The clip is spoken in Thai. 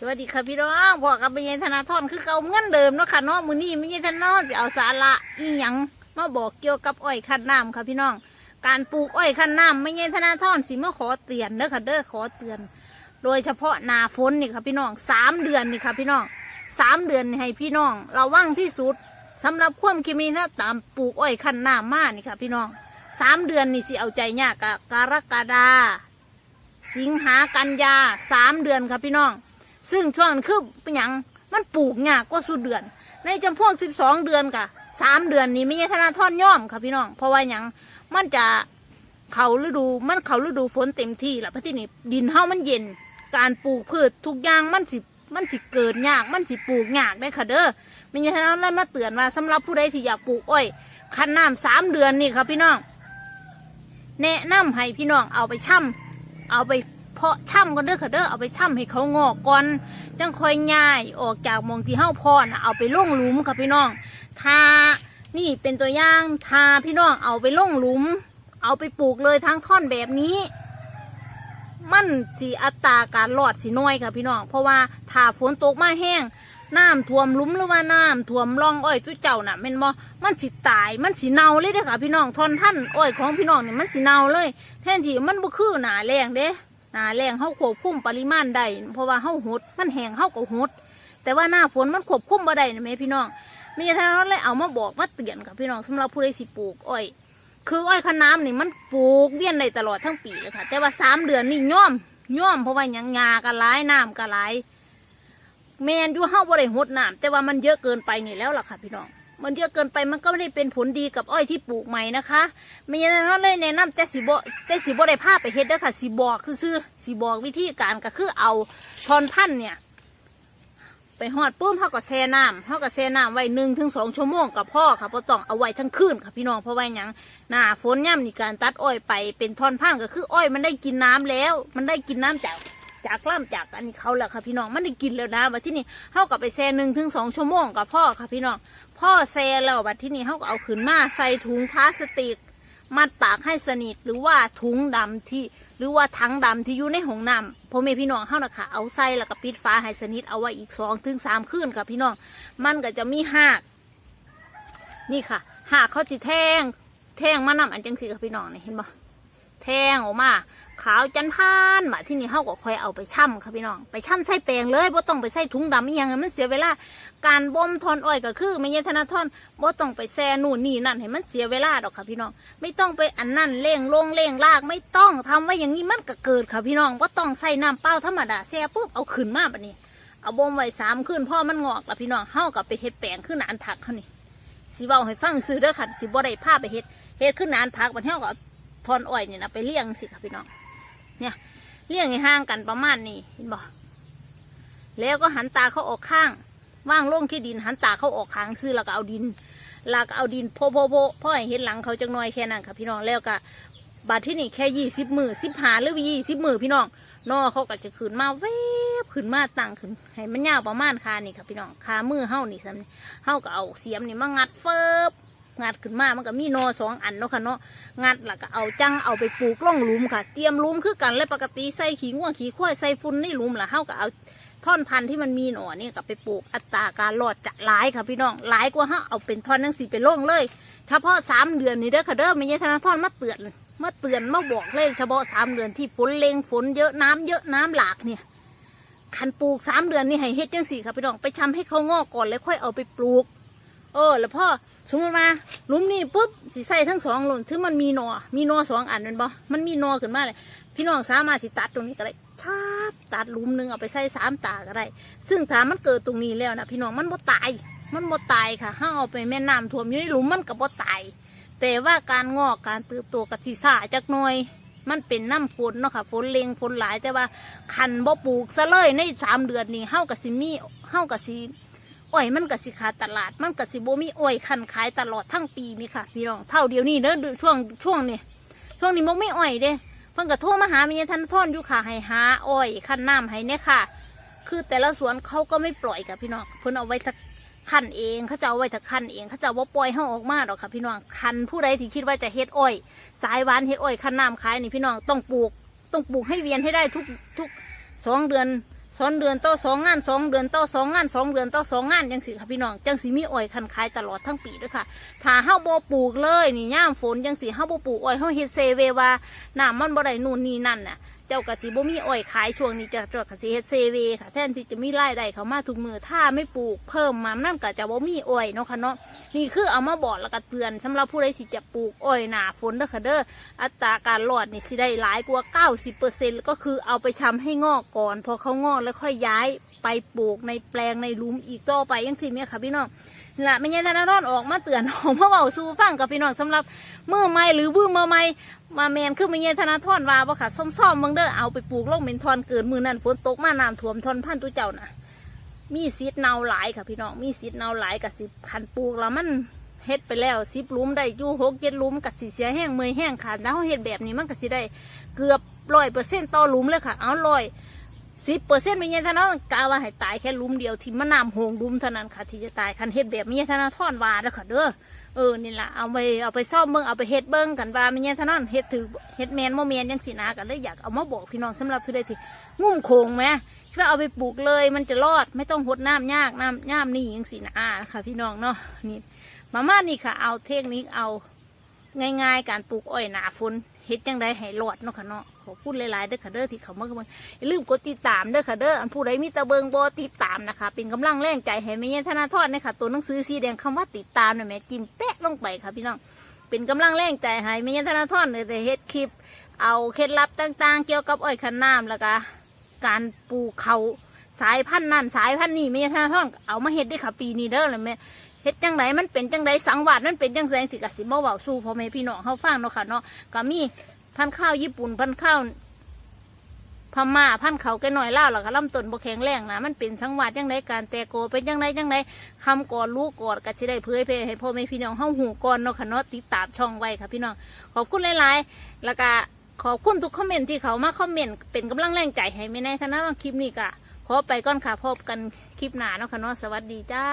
สวัสดีค่ะพี่น้องพ่อกับแม่ยายธนาธรคือเก่าเงินเดิมเนาะค่ะเนาะมื้อนี้แม่ยายธนาจะเอาสาระอีหยังมาบอกเกี่ยวกับอ้อยคันน้ำค่ะพี่น้อง การปลูกอ้อยคันน้ำแม่ยายธนาธรสิมาขอเตือนเด้อค่ะเด้อขอเตือน โดยเฉพาะหนาฝนนี่ค่ะพี่น้องสามเดือนนี่ค่ะพี่น้องสามเดือนให้พี่น้องระวังที่สุดสำหรับความคิมีถ้าตามปลูกอ้อยคันน้ำมานี่ค่ะ พี่น้องสามเดือนนี่สิเอาใจยากกะกรกฎาสิงหากันยาสามเดือนค่ะพี่น้อง ซึ่งช่วงนั้นคือเป็นหยังมันปลูกยากกว่าสุดเดือน ในจำพวกสิบสองเดือนค่ะสามเดือนนี้ไม่ใช่ธนาทอนย่อมค่ะพี่น้อง เพราะว่าหยังมันจะเขาฤดูมันเขาฤดูฝนเต็มที่แล้วเพระที่นี่ดินเฮามันเย็น การปลูกพืชทุกอย่างมันสิมันสิเกิดยากมันสิปลูกยากได้ค่ะเด้อไม่ใช่ธนาเลยมาเตือนว่าสำหรับผู้ใดที่อยากปลูกอ้อยคันน้ำสามเดือนนี่ค่ะพี่น้อง แนะนำให้พี่น้องเอาไปช่ำเอาไป เพาะช่ำกันเด้อค่ะเด้อเอาไปช่ำให้เขางอกก่อนจังค่อยง่ายออกจากมองที่เฮ้าพอนะเอาไปล่งหลุมค่ะพี่น้องทานี่เป็นตัวอย่างทาพี่น้องเอาไปล่งหลุม เอาไปปลูกเลยทั้งท่อนแบบนี้มันสีอัตราการรอดสีน้อยค่ะพี่น้อง เพราะว่าถ้าฝนตกมาแห้งน้ำท่วมลุ่มหรือว่าน้ำท่วมร่องอ้อยจุเจ้าน่ะม่นบ่มันสิตายมันสิเน่าเลยเด้อค่ะพี่น้องทอนท่านอ้อยของพี่น้องเนี่ยมันสิเน่าเลย แทนที่มันบ่คือหนาแรงเด้ นาแรงเฮาควบคุมปริมาณได้เพราะว่าเฮาหด มันแห้งเฮาก็หด แต่ว่าหน้าฝนมันควบคุมบ่ได้นะแม่พี่น้องมีทางนั้นเลยเอามาบอกมาเตือนค่ะพี่น้องสำหรับผู้ใดสิปลูกอ้อย คืออ้อยคะน้ำนี่มันปลูกเวียนได้ตลอดทั้งปีเลยค่ะ แต่ว่าสามเดือนนี่ย่อมย่อมเพราะว่ายังงาก็หลายน้ำก็หลายแมนอยู่เฮาบ่ได้หดน้ำแต่ว่ามันเยอะเกินไปนี่แล้วล่ะค่ะพี่น้อง มันเยอะเกินไปมันก็ไม่ได้เป็นผลดีกับอ้อยที่ปลูกใหม่นะคะไม่อย่างนั้นเลยแนะนำแต่สิบ่แต่สิบ่ได้พาพไปเฮ็ดเด้อค่ะสิบอกซื่อสิบอกวิธีการก็คือเอาทอนพันเนี่ย ไปหอดปุ้มเขาก็แช่น้ำเขาก็แช่น้ำไว้หนึ่งถึงสองชั่วโมงกับพ่อค่ะพราต้องเอาไว้ทั้งคืนค่ะพี่น้องเพราะไว่าหยังหน้าฝนย่ำนี่การตัดอ้อยไปเป็นท่อนพันก็คืออ้อยมันได้กินน้ำแล้ว มันได้กินน้ำจาก จากล่ำจากอันนี้เขาแหละค่ะพี่น้องมันได้กินแล้วนะบัดที่นี่เขาก็ไปแช่หนึ่งถึงสองชั่วโมงกับพ่อค่ะพี่น้องพ่อแช่แล้วบัดที่นี่เขาก็เอาขึ้นมาใส่ถุงพลาสติก มัดปากให้สนิทหรือว่าถุงดำที่ หรือว่าถังดำที่อยู่ในห้องน้ำพ่อแม่พี่น้องเฮานะคะเอาใส่แล้วก็ปิดฝาให้สนิทเอาไว้อีกสองถึงสามคืนค่ะพี่น้องมันก็จะมีหากนี่ค่ะหากเขาจิแทงแทงมานำอันจังสีค่ะพี่น้องนี่เห็นปะแทงออกมา ขาวจันพานมาที่นี่เฮาก็ค่อยเอาไปช่ำค่ะพี่น้อง ไปช่ำใส่แปลงเลยบ่ต้องไปใส่ถุงดำอีหยังมันเสียเวลา การบ่มทอนอ้อยก็คือไม่ใช่ธนาทอนบ่ต้องไปแซ่นู่นนี่นั่นให้มันเสียเวลาดอกค่ะพี่น้อง ไม่ต้องไปอันนั่นเล่งลงเล่งลากไม่ต้องทำไว้อย่างนี้มันก็เกิดค่ะพี่น้องบ่ต้องใส่น้ำเปล่าธรรมดาแซ่ปุ๊บเอาขึ้นมาแบบนี้ เอาบ่มไว้สามขึ้นพ่อมันงอกล้วพี่น้องเฮากับไปเฮ็ดแปลงขึ้นนานผักเขานี่สิเว้าให้ฟังซื้อเด้อค่ะสิบ่ได้พาไปเฮ็ดเฮ็ดขึ้นนานผักบัดเฮาก็ทอนอ้อยนี่นะไปเลี้ยงสิค่ะพี่น้อง เนี่ยเลี้ยงให้ห่างกันประมาณนี้เห็นบ่แล้วก็หันตาเขาออกข้าง ว่างลงที่ดินหันตาเขาออกข้างซื้อแล้วก็เอาดินแล้วก็เอาดินโพโพโพพ่อให้เห็นหลังเขาจังน้อยแค่นั้นค่ะพี่น้องแล้วก็บาทที่นี่แค่ยี่สิบมือสิบหาหรือยี่สิบมือพี่น้องนอเขาก็จะขึ้นมาแวบขึ้นมาตั้งขึ้นให้มันยาวประมาณคานี่ค่ะพี่น้องคามือเฮานี่ซ้ำนี่เฮาก็เอาเสียมนี่มางัดเฟิบ งัดขึ้นมามันก็มีนอสองอันเนาะค่ะเนาะงัดแล้วก็เอาจังเอาไปปลูกล่องหลุมค่ะ เตรียมหลุมคือกันเลยปกติใส่ขี้ง่วงขี้ควายใส่ฝุ่นในหลุมล่ะเฮาก็เอาท่อนพันธุ์ที่มันมีหน่อนี่กับไปปลูกอัตราการรอดจะหลายค่ะพี่น้องหลายกว่าฮะเอาเป็นท่อนนังสีไปลงเลย เฉพาะสามเดือนนี่เด้อค่ะเด้อไม่ใช่ธนาท่อนมาเตือนมาเตือนมาบอกเลยเฉพาะสามเดือนที่ฝนเลงฝนเยอะน้ำเยอะน้ำหลากเนี่ยคันปลูกสามเดือนนี่ให้เฮ็ดจังสี่ค่ะพี่น้องไปชำให้เขางอกก่อนแล้วค่อยเอาไปปลูก เออ แล้วพ่อสมมติมาลุมนี่ปุ๊บสิใส่ทั้งสองหลุมถึงมันมีนอ มีนอสองอันแมันบ่มันมีนอขึ้นมาเลยพี่น้องสามารถสิตัดตรงนี้ก็ได้ชาบตัดลุมหนึ่งเอาไปใส่สามตาก็ได้ซึ่งถ้ามันเกิดตรงนี้แล้วนะพี่น้องมันบ่ตาย มันบ่ตายค่ะห้าเอาไปแม่น้ำท่วมอยู่ในหลุมมันก็บ่ตาย แต่ว่าการงอกการเติบโตกับสีสาจักหน่อย มันเป็นน้ำฝนเนาะค่ะฝนเลงฝนหลายแต่ว่าคันบ่ปลูกซะเลยในสามเดือนนี้เฮากับสิมีเฮากับสิ อ้อยมันกับสิขาดตลาด มันกับสิบ่มีอ้อยคันขายตลอดทั้งปีมีค่ะ พี่น้องเท่าเดียวนี้เด้อช่วงช่วงนี้ช่วงนี้มันไม่อ้อยเด้เพิ่นก็โทรมาหาเมียทันพ่อนอยู่ค่ะให้หาอ้อยขั้นน้ำให้เนี่ยค่ะ คือแต่ละสวนเขาก็ไม่ปล่อยกับพี่น้องเพิ่นเอาไว้ทักคันเองเขาจะเอาไว้ทักคันเองเขาจะว่าปล่อยห้องออกมาหรอกค่ะพี่น้องคันผู้ใดที่คิดว่าจะเฮ็ดอ้อย สายหวานเฮ็ดอ้อยขั้นน้ำขายนี่พี่น้องต้องปลูก ต้องปลูกให้เวียนให้ได้ทุกทุกสองเดือน สองเดือนต่อสองงานสองเดือนต่อสองงานสองเดือนต่อสองงานจังสิค่ะพี่น้องจังสิมีอ้อยคันคายตลอดทั้งปีด้วยค่ะถ้าเฮาบ่ปลูกเลยนี่ย่ามฝนจังสิเฮาบ่ปลูกอ้อยเฮาเฮ็ดเซเวว่าน้ำมันบ่ได้นู่นนี่นั่นน่ะ เจ้ากะสิบ่มีอ้อยขายช่วงนี้จะจ้ากะสิเฮ็ดเซเวค่ะ แทนที่จะมีรายได้เขามาทุกมือถ้าไม่ปลูกเพิ่มมานั่นก็จะบ่มีอ้อยเนาะค่ะเนาะนี่คือเอามาบอกแล้วก็เตือนสำหรับผู้ใดสิจะปลูกอ้อยหนาฝนเด้อค่ะเด้ออัตราการรอดนี่สิได้หลายกว่า 90%ก็คือเอาไปชำให้งอกก่อน พอเขางอกแล้วค่อยย้ายไปปลูกในแปลงในลุมอีกต่อไปยังสิเนี่ยค่ะพี่น้อง ละไม่ใช่ธนาธรออกมาเตือนออกมาเบาสู่ฟังกับพี่น้องสำหรับมือใหม่หรือบื้อมือใหม่มาแมนคือไม่เงี้ยธนาทอนว่าบ่ค่ะส้มๆบังเด้อเอาไปปลูกลงเป็นทอนเกินมือนั่นฝนตกมาน้ำท่วมทอนพันตุเจ้าน่ะ มีซีดเนาหลายค่ะพี่น้องมีซีดเนาหลายกับสิคันปลูกแล้วมันเฮ็ดไปแล้วสิบลุมได้ยู่หกเจ็ดลุมกับสีเสียแห้งเมอยแห้งขาดแล้วเฮ็ดแบบนี้มันก็สิได้เกือบร้อยเปอร์เซ็นต์ต่อลุมเลยค่ะ เอาร้อย สิบเปอร์เซ็นต์ไม่เงี้ยธนาต้องกาว่าให้ตายแค่ลุมเดียวที่มะนาวโหงลุมเท่านั้นค่ะที่จะตายคันเฮ็ดแบบนี้ธนาทอนว่าเด้อค่ะเด้อเออนี่ล่ะเอาไปเอาไปซ่อมเบิ้งเอาไปเฮ็ดเบิ้งกันว่าไม่เนี่ยท่านั้นเฮ็ดถือเฮ็ดแมนโมแมนยังสีนากันเลยอยากเอามาบอกพี่น้องสำหรับผู้ใดที่งุ่มโคงไหมถ้าเอาไปปลูกเลยมันจะรอดไม่ต้องหดน้ำยากน้ำย่ามนี่ยังสีนาค่ะพี่น้องเนาะนี่มาม่านี่ค่ะ เอาเทคนิคเอาง่ายๆ การปลูกอ้อยหนาฝน เฮ็ดจังไดให้รอดเนาะค่ะเนาะขอพูดหลายๆเด้อค่ะเด้อที่เขามาเบิ่งอย่าลืมกดติดตามเด้อค่ะเด้ออันผู้ใดมีตะเบิงบ่ติดตามนะคะ เป็นกำลังแรงใจให้แม่ยันธนาทอดนะคะตัวหนังสือสีแดงคำว่าติดตามเนี่ยแม่จิ้มแปะลงไปค่ะพี่น้องเป็นกำลังแรงใจให้แม่ยันธนาทอดเลยแต่เฮ็ดคลิป เอาเคล็ดลับต่างๆ เกี่ยวกับอ้อยคันน้ำแล้วก็การปลูกเขาสายพันธุ์นั่นสายพันธุ์นี่แม่ยันธนาทอดเอามาเฮ็ดได้ค่ะปีนี้เด้อเลยแม่ เฮ็ดจังไดมันเป็นจังไดสังวาดมันเป็นจังไดสิกสิบ่เว้าสู่พ่อแม่พี่น้องเฮาฟังเนาะค่ะเนาะก็มีพันข้าวญี่ปุ่นพันข้าวพม่าพันเขาแก่น้อยล่าวแล้วก็ลำต้นบ่แข็งแรงนะมันเป็นสังวาดจังไดการแตโกเป็นจังไดจังไดคำก่อนรู้ก่อนก็สิได้เผยแพร่ให้พ่อแม่พี่น้องเฮาหูก่อนเนาะค่ะเนาะติดตามช่องไว้ค่ะพี่น้องขอบคุณหลายๆ แล้วก็ขอบคุณทุกคอมเมนต์ที่เขามาคอมเมนต์เป็นกำลังแรงใจให้แม่ในฐานะคลิปนี้ก็ขอไปก่อนค่ะพบกันคลิปหน้าเนาะค่ะเนาะสวัสดีจ้า